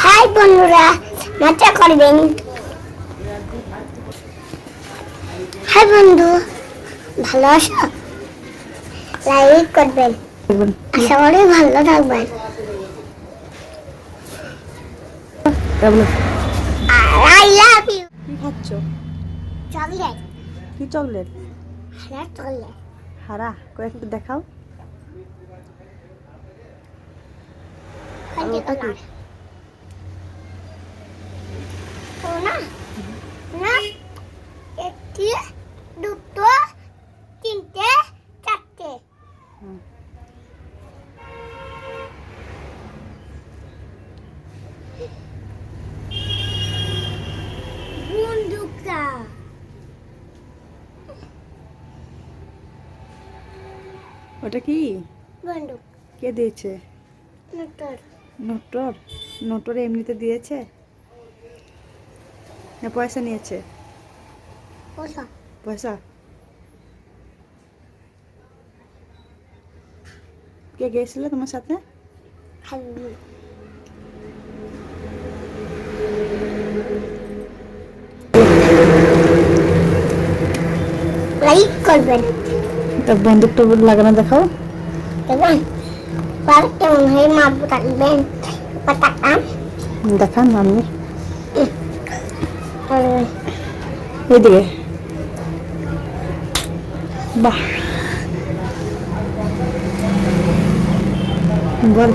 High বন্ধুরা মজা করবেন? হাই বন্ধু ভালো আছো? লাইক করবেন। আশা করি ভালো থাকবেন। আই লাভ ইউ কি খাচ্ছ? চকলেট। কি চকলেট? হ্যাঁ চকলেট। হারা কয়েকটা দেখাও। ওটা কি? কালার ও না না একটি দুটো তিনটে চারটে। বন্দুকটা ওটা কি? বন্দুক। কে দিয়েছে? মোটর নোটর নোটর এমনিতে দিয়েছে? না পয়সা নিয়েছে? ওসব পয়সা? কে গিয়েছিল তোমার সাথে? লাইক করবেন। তা টবুক লাগানো দেখাও। এবং পার কেমন হয় মারবো থাকবেন পাতাকাম দেখান আমি আর এইদিকে বাহ বল